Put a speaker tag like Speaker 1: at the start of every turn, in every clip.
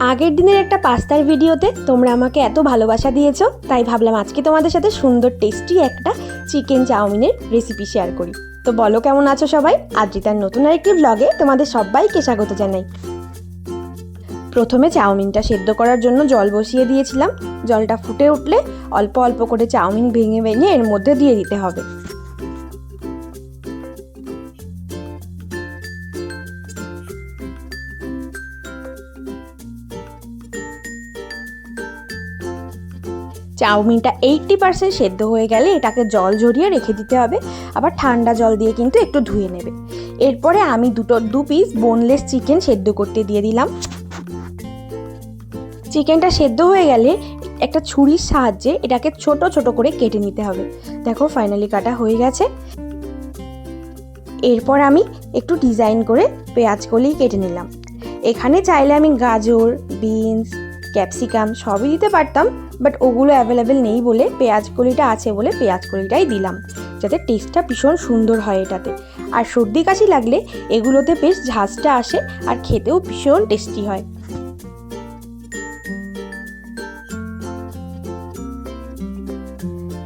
Speaker 1: আগের দিনের একটা পাস্তার ভিডিওতে তোমরা আমাকে এত ভালোবাসা দিয়েছ, তাই ভাবলাম আজকে তোমাদের সাথে সুন্দর টেস্টি একটা চিকেন চাউমিনের রেসিপি শেয়ার করি। তো বলো, কেমন আছো সবাই? আদ্রিতার নতুন আরেকটি ব্লগে তোমাদের সবাইকে স্বাগত জানাই। প্রথমে চাউমিনটা সেদ্ধ করার জন্য জল বসিয়ে দিয়েছিলাম। জলটা ফুটে উঠলে অল্প অল্প করে চাউমিন ভেঙে ভেঙে এর মধ্যে দিয়ে দিতে হবে। চাউমিনটা এইটটি পার্সেন্ট সেদ্ধ হয়ে গেলে এটাকে জল ঝরিয়ে রেখে দিতে হবে। আবার ঠান্ডা জল দিয়ে কিন্তু একটু ধুয়ে নেবে। এরপরে আমি দুটো, দু পিস বোনলেস চিকেন সেদ্ধ করতে দিয়ে দিলাম। চিকেনটা সেদ্ধ হয়ে গেলে একটা ছুরির সাহায্যে এটাকে ছোট ছোট করে কেটে নিতে হবে। দেখো ফাইনালি কাটা হয়ে গেছে। এরপর আমি একটু ডিজাইন করে পেঁয়াজ কলি কেটে নিলাম। এখানে চাইলে আমি গাজর বিনস ক্যাপসিকাম সবই দিতে পারতাম। বাট ওগুলো অ্যাভেলেবেল নেই বলে পেঁয়াজ কলিটা আছে বলে পেঁয়াজ কলিটাই দিলাম। যাতে টেস্টটা ভীষণ সুন্দর হয় এটাতে। আর সর্দি কাশি লাগলে এগুলোতে বেশ ঝাঁজটা আসে আর খেতেও ভীষণ টেস্টি হয়।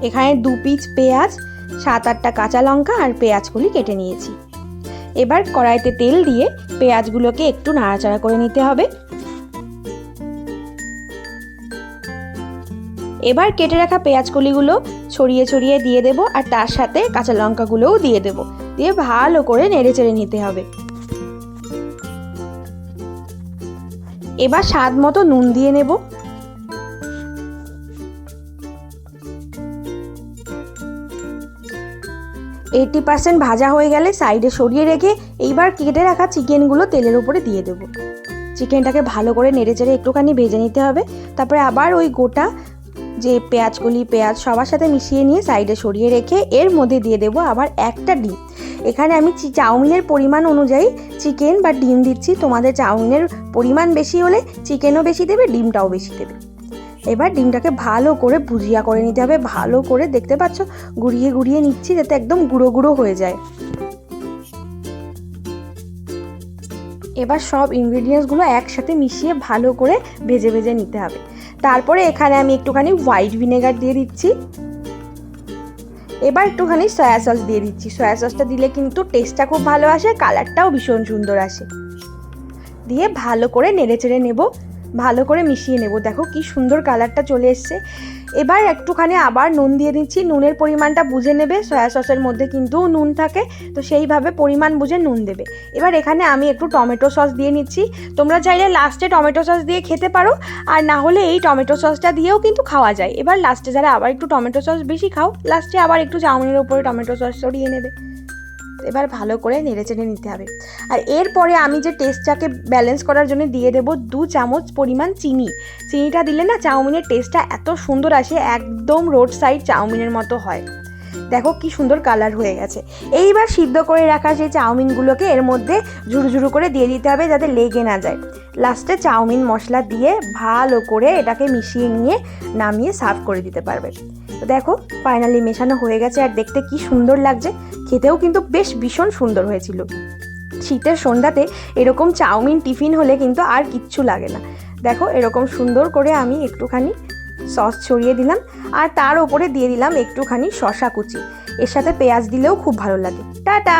Speaker 1: এখানে দু পিস পেঁয়াজ, সাত আটটা কাঁচা লঙ্কা আর পেঁয়াজগুলি কেটে নিয়েছি। এবার কড়াইতে তেল দিয়ে পেঁয়াজগুলোকে একটু নাড়াচাড়া করে নিতে হবে। এবার কেটে রাখা পেঁয়াজ কলিগুলো ছড়িয়ে ছড়িয়ে দিয়ে দেব আর তার সাথে কাঁচা লঙ্কাগুলোও দিয়ে দেব। দিয়ে ভালো করে নেড়ে চেড়ে নিতে হবে। এবার স্বাদ মতো নুন দিয়ে নেব। এইটি পার্সেন্ট ভাজা হয়ে গেলে সাইডে সরিয়ে রেখে এইবার কেটে রাখা চিকেনগুলো তেলের উপরে দিয়ে দেবো। চিকেনটাকে ভালো করে নেড়ে চেড়ে একটুখানি ভেজে নিতে হবে। তারপরে আবার ওই গোটা যে পেঁয়াজগুলি, পেঁয়াজ সবার সাথে মিশিয়ে নিয়ে সাইডে সরিয়ে রেখে এর মধ্যে দিয়ে দেবো আবার একটা ডিম। এখানে আমি চাউমিনের পরিমাণ অনুযায়ী চিকেন বা ডিম দিচ্ছি। তোমাদের চাউমিনের পরিমাণ বেশি হলে চিকেনও বেশি দেবে, ডিমটাও বেশি দেবে। এবার ডিমটাকে ভালো করে ভুজিয়া করে নিতে হবে। ভালো করে দেখতে পাচ্ছ, গুড়িয়ে গুড়িয়ে নিচ্ছি যাতে একদম গুঁড়ো গুঁড়ো হয়ে যায়। এবার সব ইনগ্রিডিয়েন্টসগুলো একসাথে মিশিয়ে ভালো করে ভেজে ভেজে নিতে হবে। তারপরে এখানে আমি একটুখানি হোয়াইট ভিনেগার দিয়ে দিচ্ছি। এবার একটুখানি সয়া সস দিয়ে দিচ্ছি। সয়া সসটা দিলে কিন্তু টেস্টটা খুব ভালো আসে কালারটাও ভীষণ সুন্দর আসে। দিয়ে ভালো করে নেড়ে চেড়ে নেব, ভালো করে মিশিয়ে নেব। দেখো কি সুন্দর কালারটা চলে এসছে। এবার একটুখানি আবার নুন দিয়ে দিচ্ছি। নুনের পরিমাণটা বুঝে নেবে সয়া সসের মধ্যে কিন্তু নুন থাকে, তো সেইভাবে পরিমাণ বুঝে নুন দেবে। এবার এখানে আমি একটু টমেটো সস দিয়ে নিচ্ছি। তোমরা চাইলে লাস্টে টমেটো সস দিয়ে খেতে পারো, আর না হলে এই টমেটো সসটা দিয়েও কিন্তু খাওয়া যায়। এবার লাস্টে যারা আবার একটু টমেটো সস বেশি খাও লাস্টে আবার একটু চাউমিনের উপরে টমেটো সস ছড়িয়ে নেবে। এবার ভালো করে নেড়ে চেড়ে নিতে হবে। আর এরপরে আমি যে টেস্টটাকে ব্যালেন্স করার জন্য দিয়ে দেব দু চামচ পরিমাণ চিনি। চিনিটা দিলে না চাউমিনের টেস্টটা এত সুন্দর আসে, একদম রোড সাইড চাউমিনের মতো হয়। দেখো কি সুন্দর কালার হয়ে গেছে। এইবার সিদ্ধ করে রাখা সেই চাউমিনগুলোকে এর মধ্যে ঝুরু ঝুরু করে দিয়ে দিতে হবে যাতে লেগে না যায়। লাস্টে চাউমিন মশলা দিয়ে ভালো করে এটাকে মিশিয়ে নিয়ে নামিয়ে সার্ভ করে দিতে পারবে। তো দেখো ফাইনালি মেশানো হয়ে গেছে আর দেখতে কি সুন্দর লাগছে। খেতেও কিন্তু বেশ ভীষণ সুন্দর হয়েছিল। শীতের সন্ধ্যাতে এরকম চাউমিন টিফিন হলে কিন্তু আর কিচ্ছু লাগে না। দেখো, এরকম সুন্দর করে আমি একটুখানি সস ছড়িয়ে দিলাম আর তার ওপরে দিয়ে দিলাম একটুখানি শশা কুচি। এর সাথে পেঁয়াজ দিলেও খুব ভালো লাগে। টাটা!